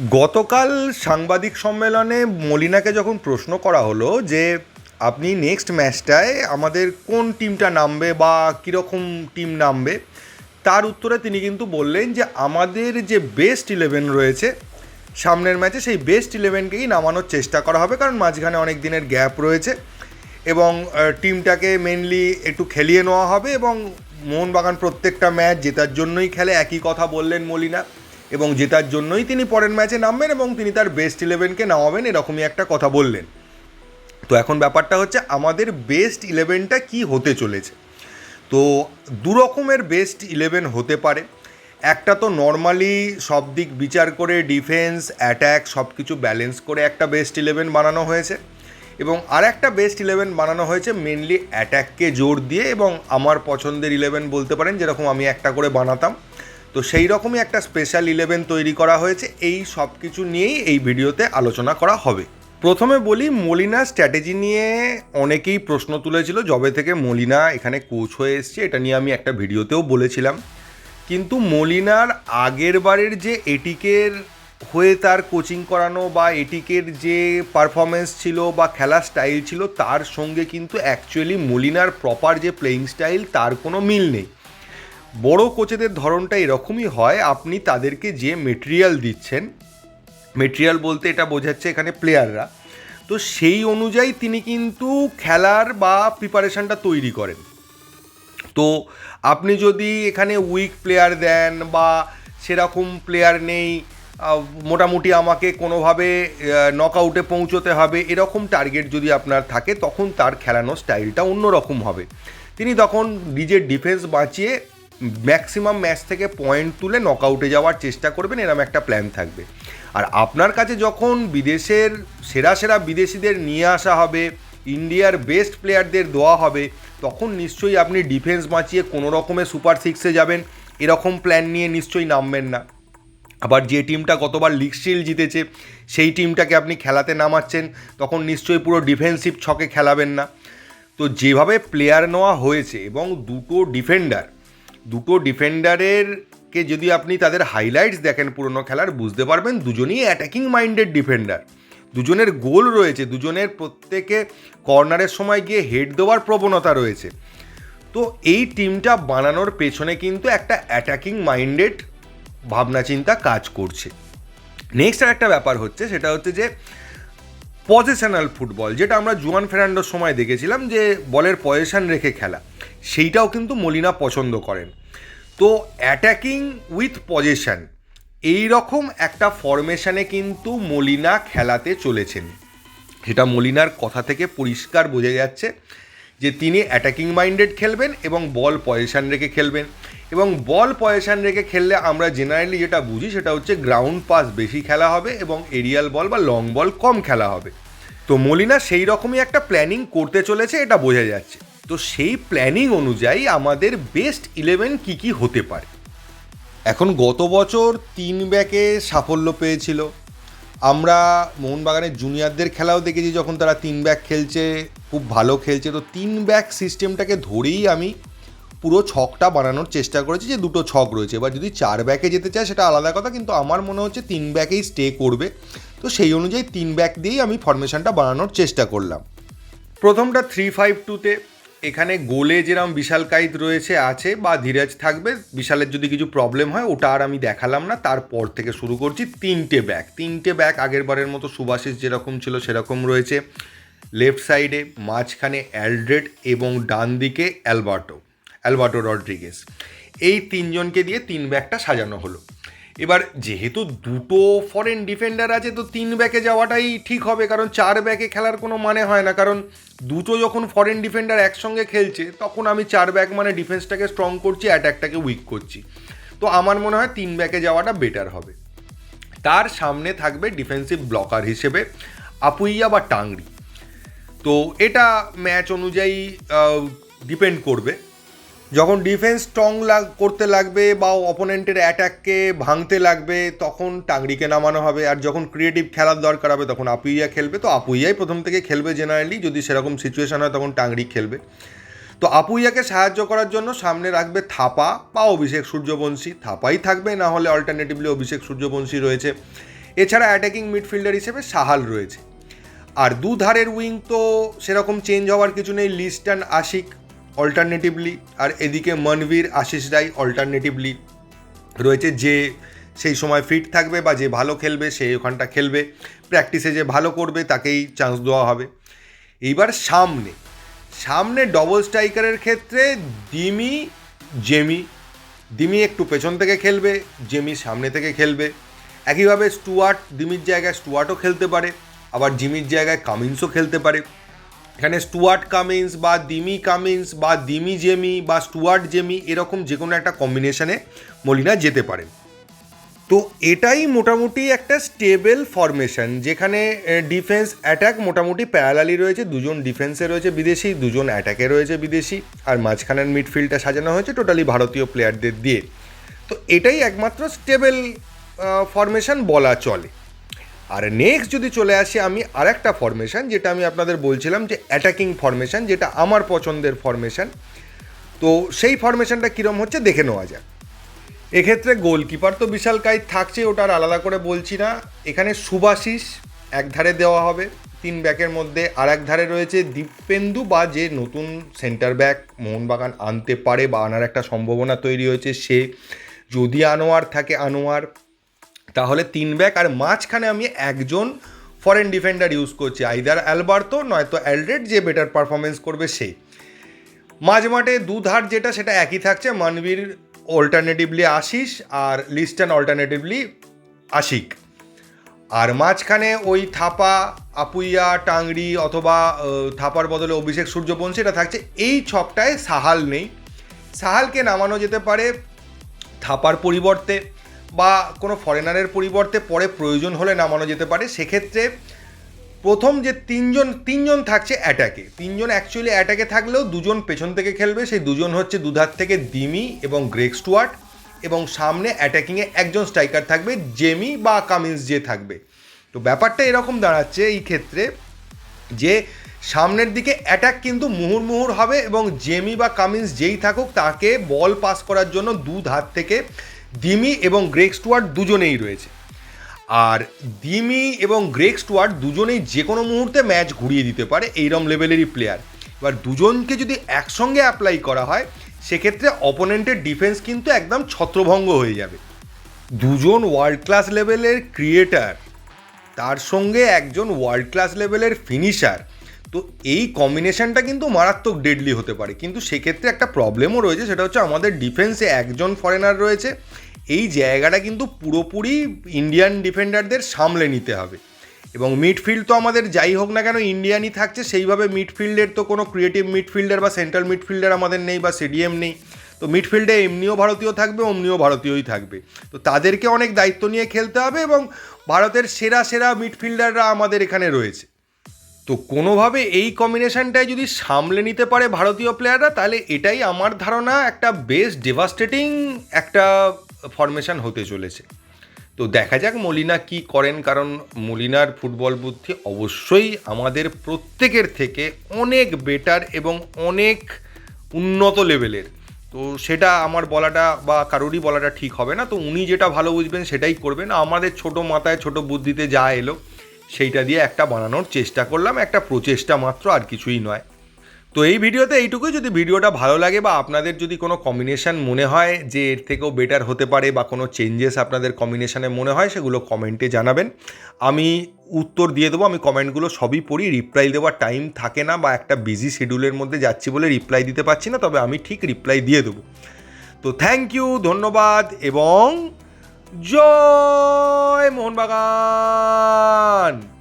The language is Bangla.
গতকাল সাংবাদিক সম্মেলনে মলিনাকে যখন প্রশ্ন করা হলো যে, আপনি নেক্সট ম্যাচটায় আমাদের কোন টিমটা নামবে বা কীরকম টিম নামবে? তার উত্তরে তিনি কিন্তু বললেন যে, আমাদের যে বেস্ট ইলেভেন রয়েছে, সামনের ম্যাচে সেই বেস্ট ইলেভেনকেই নামানোর চেষ্টা করা হবে, কারণ মাঝখানে অনেক দিনের গ্যাপ রয়েছে এবং টিমটাকে মেনলি একটু খেলিয়ে নেওয়া হবে এবং মোহনবাগান প্রত্যেকটা ম্যাচ জেতার জন্যই খেলে। একই কথা বললেন মলিনা। এবং জেতার জন্যই তিনি পরের ম্যাচে নামবেন এবং তিনি তার বেস্ট ইলেভেনকে নামাবেন, এরকমই একটা কথা বললেন। তো এখন ব্যাপারটা হচ্ছে, আমাদের বেস্ট ইলেভেনটা কি হতে চলেছে? তো দু রকমের বেস্ট ইলেভেন হতে পারে। একটা তো নর্মালি সব দিক বিচার করে ডিফেন্স অ্যাট্যাক সব কিছু ব্যালেন্স করে একটা বেস্ট ইলেভেন বানানো হয়েছে। এবং আর একটা বেস্ট ইলেভেন বানানো হয়েছে মেনলি অ্যাট্যাককে জোর দিয়ে এবং আমার পছন্দের ইলেভেন বলতে পারেন, যেরকম আমি একটা করে বানাতাম। তো সেই রকমই একটা স্পেশাল ইলেভেন তৈরি করা হয়েছে। এই সব কিছু নিয়েই এই ভিডিওতে আলোচনা করা হবে। প্রথমে বলি, মলিনা স্ট্র্যাটেজি নিয়ে অনেকেই প্রশ্ন তুলেছিল, যবে থেকে মলিনা এখানে কোচ হয়ে এসছে, এটা নিয়ে আমি একটা ভিডিওতেও বলেছিলাম। কিন্তু মলিনার আগের বারের যে এটিকের হয়ে তার কোচিং করানো বা এটিকের যে পারফরমেন্স ছিল বা খেলার স্টাইল ছিল, তার সঙ্গে কিন্তু অ্যাকচুয়ালি মলিনার প্রপার যে প্লেয়িং স্টাইল তার কোনো মিল নেই। বড় কোচেদের ধরনটা এরকমই হয়, আপনি তাদেরকে যে মেটেরিয়াল দিচ্ছেন মেটেরিয়াল বলতে এটা বোঝাচ্ছে এখানে প্লেয়াররা তো সেই অনুযায়ী তিনি কিন্তু খেলার বা প্রিপারেশনটা তৈরি করেন। তো আপনি যদি এখানে উইক প্লেয়ার দেন বা সেরকম প্লেয়ার নেই মোটামুটি আমাকে কোনোভাবে নক আউটে পৌঁছতে হবে, এরকম টার্গেট যদি আপনার থাকে, তখন তার খেলানোর স্টাইলটা অন্যরকম হবে। তিনি তখন নিজের ডিফেন্স বাঁচিয়ে ম্যাক্সিমাম ম্যাচ থেকে পয়েন্ট তুলে নক আউটে যাওয়ার চেষ্টা করবেন, এরম একটা প্ল্যান থাকবে। আর আপনার কাছে যখন বিদেশের, সেরা সেরা বিদেশিদের নিয়ে আসা হবে, ইন্ডিয়ার বেস্ট প্লেয়ারদের দেওয়া হবে, তখন নিশ্চয়ই আপনি ডিফেন্স বাঁচিয়ে কোনো রকমের সুপার সিক্সে যাবেন, এরকম প্ল্যান নিয়ে নিশ্চয়ই নামবেন না। আবার যে টিমটা গতবার লিগ শিল্ড জিতেছে, সেই টিমটাকে আপনি খেলাতে নামাচ্ছেন, তখন নিশ্চয়ই পুরো ডিফেন্সিভ ছকে খেলাবেন না। তো যেভাবে প্লেয়ার নেওয়া হয়েছে এবং দুটো ডিফেন্ডার দুটো ডিফেন্ডারের কে যদি আপনি তাদের হাইলাইটস দেখেন পুরনো খেলার, বুঝতে পারবেন দুজনই অ্যাটাকিং মাইন্ডেড ডিফেন্ডার দুজনের গোল রয়েছে, দুজনের প্রত্যেকে কর্নারের সময় গিয়ে হেড দেওয়ার প্রবণতা রয়েছে। তো এই টিমটা বানানোর পেছনে কিন্তু একটা অ্যাটাকিং মাইন্ডেড ভাবনা চিন্তা কাজ করছে। নেক্সট আর একটা ব্যাপার হচ্ছে, সেটা হচ্ছে যে পজিশনাল ফুটবল যেটা আমরা জুয়ান ফেরান্ডোর সময় দেখেছিলাম যে বলের পজিশন রেখে খেলা। সেইটাও কিন্তু মলিনা পছন্দ করেন। তো অ্যাটাকিং উইথ পজিশন এই রকম একটা ফরমেশানে কিন্তু মলিনা খেলাতে চলেছেন। সেটা মলিনার কথা থেকে পরিষ্কার বোঝা যাচ্ছে যে তিনি অ্যাটাকিং মাইন্ডেড খেলবেন এবং বল পজিশন রেখে খেলবেন। এবং বল পজিশন রেখে খেললে আমরা জেনারেলি যেটা বুঝি সেটা হচ্ছে গ্রাউন্ড পাস বেশি খেলা হবে এবং এরিয়াল বল বা লং বল কম খেলা হবে। তো মলিনা সেই রকমই একটা প্ল্যানিং করতে চলেছে, এটা বোঝা যাচ্ছে। তো সেই প্ল্যানিং অনুযায়ী আমাদের বেস্ট ইলেভেন কী কী হতে পারে? এখন গত বছর তিন ব্যাকে সাফল্য পেয়েছিল। আমরা মোহনবাগানের জুনিয়রদের খেলাও দেখেছি, যখন তারা তিন ব্যাক খেলছে, খুব ভালো খেলছে। তো তিন ব্যাক সিস্টেমটাকে ধরেই আমি পুরো ছকটা বানানোর চেষ্টা করেছি যে দুটো ছক রয়েছে। এবার যদি চার ব্যাকে যেতে চায় সেটা আলাদা কথা, কিন্তু আমার মনে হচ্ছে তিন ব্যাকেই স্টে করবে। তো সেই অনুযায়ী তিন ব্যাক দিয়েই আমি ফরমেশনটা বানানোর চেষ্টা করলাম। প্রথমটা থ্রি ফাইভ টুতে এখানে গোলে যেরকম বিশাল কাইত রয়েছে, আছে বা ধীরাজ থাকবে, বিশালের যদি কিছু প্রবলেম হয় ওটা আর আমি দেখালাম না। তারপর থেকে শুরু করছি তিনটে ব্যাক। তিনটে ব্যাক আগের বারের মতো সুভাষিস যেরকম ছিল সেরকম রয়েছে। লেফট সাইডে মাঝখানে অ্যালড্রেড এবং ডান দিকে অ্যালবার্টো অ্যালবার্টো রড্রিগেস এই তিনজনকে দিয়ে তিন ব্যাকটা সাজানো হলো। এবার যেহেতু দুটো ফরেন ডিফেন্ডার আছে, তো তিন ব্যাকে যাওয়াটাই ঠিক হবে, কারণ চার ব্যাকে খেলার কোনো মানে হয় না। কারণ দুটো যখন ফরেন ডিফেন্ডার একসঙ্গে খেলছে, তখন আমি চার ব্যাক মানে ডিফেন্সটাকে স্ট্রং করছি অ্যাট্যাকটাকে উইক করছি। তো আমার মনে হয় তিন ব্যাকে যাওয়াটা বেটার হবে। তার সামনে থাকবে ডিফেন্সিভ ব্লকার হিসেবে আপুইয়া বা টাংরি। তো এটা ম্যাচ অনুযায়ী ডিপেন্ড করবে। যখন ডিফেন্স স্ট্রং লাগ করতে লাগবে বা অপোনেন্টের অ্যাটাককে ভাঙতে লাগবে, তখন টাংরিকে নামানো হবে। আর যখন ক্রিয়েটিভ খেলার দরকার হবে, তখন আপুইয়া খেলবে। তো আপুইয়াই প্রথম থেকে খেলবে জেনারেলি যদি সেরকম সিচুয়েশন হয়, তখন টাংরি খেলবে। তো আপুইয়াকে সাহায্য করার জন্য সামনে রাখবে থাপা বা অভিষেক সূর্যবংশী। থাপাই থাকবে, না হলে অল্টারনেটিভলি অভিষেক সূর্যবংশী রয়েছে। এছাড়া অ্যাটাকিং মিডফিল্ডার হিসেবে সাহাল রয়েছে। আর দু ধারের উইং তো সেরকম চেঞ্জ হওয়ার কিছু নেই। লিস্টান আশিক অল্টারনেটিভলি আর এদিকে মনবীর, আশিস রায় অল্টারনেটিভলি রয়েছে যে সেই সময় ফিট থাকবে বা যে ভালো খেলবে, সে ওখানটা খেলবে। প্র্যাকটিসে যে ভালো করবে, তাকেই চান্স দেওয়া হবে। এইবার সামনে। সামনে ডবল স্ট্রাইকারের ক্ষেত্রে দিমি, জেমি। দিমি একটু পেছন থেকে খেলবে, জেমি সামনে থেকে খেলবে। একইভাবে স্টুয়ার্ট, দিমির জায়গায় স্টুয়ার্টও খেলতে পারে। আবার জিমির জায়গায় কামিন্সও খেলতে পারে। এখানে স্টুয়ার্ট কামিন্স বা দিমি কামিন্স বা দিমি জেমি বা স্টুয়ার্ট জেমি এরকম যে কোনো একটা কম্বিনেশনে মলিনা যেতে পারে। তো এটাই মোটামুটি একটা স্টেবল ফরমেশন যেখানে ডিফেন্স অ্যাটাক মোটামুটি প্যারালালি রয়েছে, দুজন ডিফেন্সে রয়েছে বিদেশি, দুজন অ্যাটাকে রয়েছে বিদেশি, আর মাঝখানের মিডফিল্ডটা সাজানো হয়েছে টোটালি ভারতীয় প্লেয়ারদের দিয়ে। তো এটাই একমাত্র স্টেবল ফরমেশন বলা চলে। আর নেক্সট যদি চলে আসি আমি আরেকটা ফরমেশন যেটা আমি আপনাদের বলছিলাম যে অ্যাটাকিং ফরমেশন যেটা আমার পছন্দের ফরমেশন তো সেই ফরমেশনটা কীরম হচ্ছে দেখে নেওয়া যাক। এক্ষেত্রে গোলকিপার তো বিশাল কাইত থাকছে ওটা আর আলাদা করে বলছি না। এখানে সুভাশিস এক ধারে দেওয়া হবে, তিন ব্যাকের মধ্যে আর এক ধারে রয়েছে দীপেন্দু বা যে নতুন সেন্টার ব্যাক মোহনবাগান আনতে পারে বা আনার একটা সম্ভাবনা তৈরি হয়েছে, সে যদি আনোয়ার থাকে, আনোয়ার তাহলে তিন ব্যাক আর মাঝখানে আমি একজন ফরেন ডিফেন্ডার ইউজ করছি আইদার অ্যালবার্তো নয়তো অ্যালড্রেড যে বেটার পারফরমেন্স করবে সে। মাঝ মাঠে দু ধার যেটা, সেটা একই থাকছে, মানবীর অল্টারনেটিভলি আশিস আর লিস্টান অল্টারনেটিভলি আশিক। আর মাঝখানে ওই থাপা, আপুইয়া টাংরি অথবা থাপার বদলে অভিষেক সূর্যবংশী, এটা থাকছে। এই ছকটায় সাহাল নেই। সাহালকে নামানো যেতে পারে থাপার পরিবর্তে। বা কোনো ফরেনারের পরিবর্তে পরে প্রয়োজন হলে নামানো যেতে পারে, সেক্ষেত্রে প্রথম যে তিনজন তিনজন থাকছে অ্যাটাকে তিনজন অ্যাকচুয়ালি অ্যাটাকে থাকলেও দুজন পেছন থেকে খেলবে, সেই দুজন হচ্ছে দুধার থেকে দিমি এবং গ্রেক স্টুয়ার্ট এবং সামনে অ্যাটাকিংয়ে একজন স্ট্রাইকার থাকবে জেমি বা কামিন্স যে থাকবে। তো ব্যাপারটা এরকম দাঁড়াচ্ছে এই ক্ষেত্রে যে সামনের দিকে অ্যাটাক কিন্তু মুহুর মুহুর হবে এবং জেমি বা কামিন্স যেই থাকুক, তাকে বল পাস করার জন্য দু ধার থেকে দিমি এবং গ্রেক স্টুয়ার্ট দুজনেই রয়েছে। আর দিমি এবং গ্রেক স্টুয়ার্ট দুজনেই যে কোনো মুহূর্তে ম্যাচ ঘুরিয়ে দিতে পারে এইরম লেভেলেরই প্লেয়ার। এবার দুজনকে যদি একসঙ্গে অ্যাপ্লাই করা হয়, সেক্ষেত্রে অপোনেন্টের ডিফেন্স কিন্তু একদম ছত্রভঙ্গ হয়ে যাবে। দুজন ওয়ার্ল্ড ক্লাস লেভেলের ক্রিয়েটার তার সঙ্গে একজন ওয়ার্ল্ড ক্লাস লেভেলের ফিনিশার তো এই কম্বিনেশনটা কিন্তু মারাত্মক ডেডলি হতে পারে। কিন্তু সেক্ষেত্রে একটা প্রবলেমও রয়েছে, সেটা হচ্ছে আমাদের ডিফেন্সে একজন ফরেনার রয়েছে, এই জায়গাটা কিন্তু পুরোপুরি ইন্ডিয়ান ডিফেন্ডারদের সামলে নিতে হবে। এবং মিডফিল্ড তো আমাদের যাই হোক না কেন ইন্ডিয়ানই থাকছে, সেইভাবে মিডফিল্ডের তো কোনো ক্রিয়েটিভ মিডফিল্ডার বা সেন্ট্রাল মিডফিল্ডার আমাদের নেই বা সিডিএম নেই। তো মিডফিল্ডে এমনিও ভারতীয় থাকবে, অমনিও ভারতীয়ই থাকবে। তো তাদেরকে অনেক দায়িত্ব নিয়ে খেলতে হবে এবং ভারতের সেরা সেরা মিডফিল্ডাররা আমাদের এখানে রয়েছে। তো কোনোভাবে এই কম্বিনেশনটাই যদি সামলে নিতে পারে ভারতীয় প্লেয়াররা তাহলে এটাই আমার ধারণা একটা বেশ ডেভাস্টেটিং একটা ফরমেশন হতে চলেছে। তো দেখা যাক মলিনা কি করেন, কারণ মলিনার ফুটবল বুদ্ধি অবশ্যই আমাদের প্রত্যেকের থেকে অনেক বেটার এবং অনেক উন্নত লেভেলের তো সেটা আমার বলাটা বা কারোরই বলাটা ঠিক হবে না। তো উনি যেটা ভালো বুঝবেন সেটাই করবেন। আমাদের ছোট মাথায় ছোট বুদ্ধিতে যা এলো সেইটা দিয়ে একটা বানানোর চেষ্টা করলাম, একটা প্রচেষ্টা মাত্র, আর কিছুই নয়। তো এই ভিডিওতে এইটুকুই। যদি ভিডিওটা ভালো লাগে বা আপনাদের যদি কোনো কম্বিনেশান মনে হয় যে এর থেকেও বেটার হতে পারে বা কোনো চেঞ্জেস আপনাদের কম্বিনেশানে মনে হয়, সেগুলো কমেন্টে জানাবেন। আমি উত্তর দিয়ে দেবো, আমি কমেন্টগুলো সবই পড়ি রিপ্লাই দেওয়ার টাইম থাকে না বা একটা বিজি শিডিউলের মধ্যে যাচ্ছি বলে রিপ্লাই দিতে পারছি না, তবে আমি ঠিক রিপ্লাই দিয়ে দেবো। তো থ্যাংক ইউ ধন্যবাদ, এবং জয় মোহনবাগান।